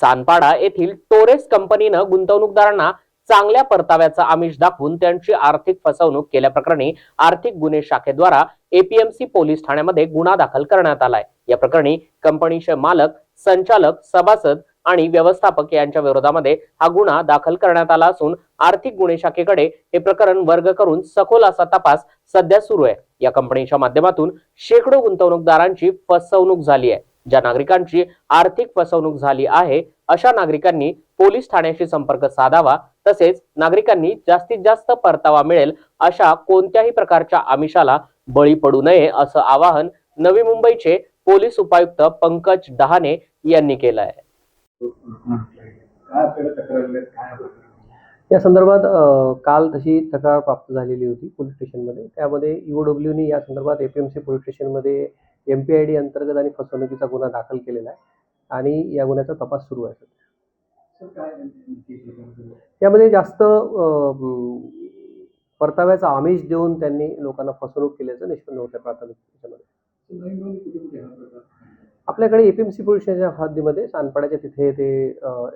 सानपाडा येथील टोरेस कंपनीनं गुंतवणूकदारांना चांगल्या परताव्याचा आमिष दाखवून त्यांची आर्थिक फसवणूक केल्याप्रकरणी आर्थिक गुन्हे शाखेद्वारा एपीएमसी पोलीस ठाण्यामध्ये गुन्हा दाखल करण्यात आलाय. या प्रकरणी कंपनीचे मालक संचालक सभासद आणि व्यवस्थापक यांच्या विरोधामध्ये हा गुन्हा दाखल करण्यात आला असून आर्थिक गुन्हे शाखेकडे हे प्रकरण वर्ग करून सखोल असा तपास सध्या सुरू आहे. या कंपनीच्या माध्यमातून शेकडो गुंतवणूकदारांची फसवणूक झाली आहे. ज्या नागरिकांची आर्थिक फसवणूक झाली आहे अशा नागरिकांनी पोलीस ठाण्याशी संपर्क साधावा तसेच नागरिकांनी जास्तीत जास्त परतावा मिळेल अशा कोणत्याही प्रकारच्या आमिषाला बळी पडू नये असं आवाहन नवी मुंबईचे पोलीस उपायुक्त पंकज डहाणे यांनी केलं आहे? या संदर्भात काल तशी तक्रार प्राप्त झालेली होती पोलीस स्टेशनमध्ये. त्यामध्ये ईओडब्ल्यूनी या संदर्भात एपीएमसी पोलीस स्टेशनमध्ये एम पी आय डी अंतर्गत आणि फसवणुकीचा गुन्हा दाखल केलेला आहे. आणि या गुन्ह्याचा तपास सुरू आहे. सध्या. सर, काय नेमकी प्रकार झाला? यामध्ये जास्त परताव्याचा आमिष देऊन त्यांनी लोकांना फसवणूक केल्याचं निष्पन्न होतं प्राथमिक त्याच्यामध्ये आपल्याकडे एपीएमसी पोलीस स्टेशनच्या हद्दीमध्ये सानपाड्याच्या तिथे ते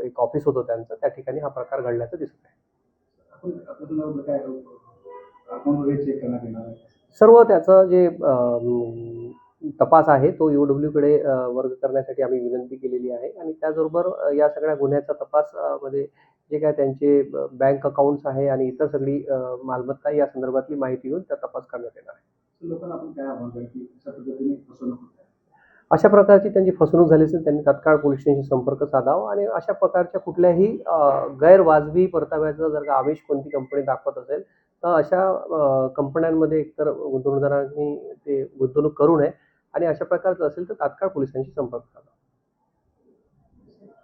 एक ऑफिस होतं त्यांचं. त्या ठिकाणी हा प्रकार घडल्याचं दिसत आहे. सर्व त्याचं जे तपास आहे तो EOW कडे अ, वर्ग करण्यासाठी आम्ही विनंती केलेली आहे आणि त्याचबरोबर या सगळ्या गुन्ह्याचा तपासमध्ये जे काय त्यांचे बँक अकाउंट्स आहे आणि इतर सगळी मालमत्ता या संदर्भातली माहिती घेऊन त्या तपास करण्यात येणार आहे. अशा प्रकारची त्यांची फसवणूक झाली असेल त्यांनी तात्काळ पोलीस स्टेशनशी संपर्क साधावा आणि अशा प्रकारच्या कुठल्याही गैरवाजवी परताव्याचं जर का आमिष कोणती कंपनी दाखवत असेल तर अशा कंपन्यांमध्ये एकतर गुंतवणूकदारांनी ते गुंतवणूक करू नये. आणि अशा प्रकारचं असेल तर तात्काळ पोलिसांशी संपर्क साधा.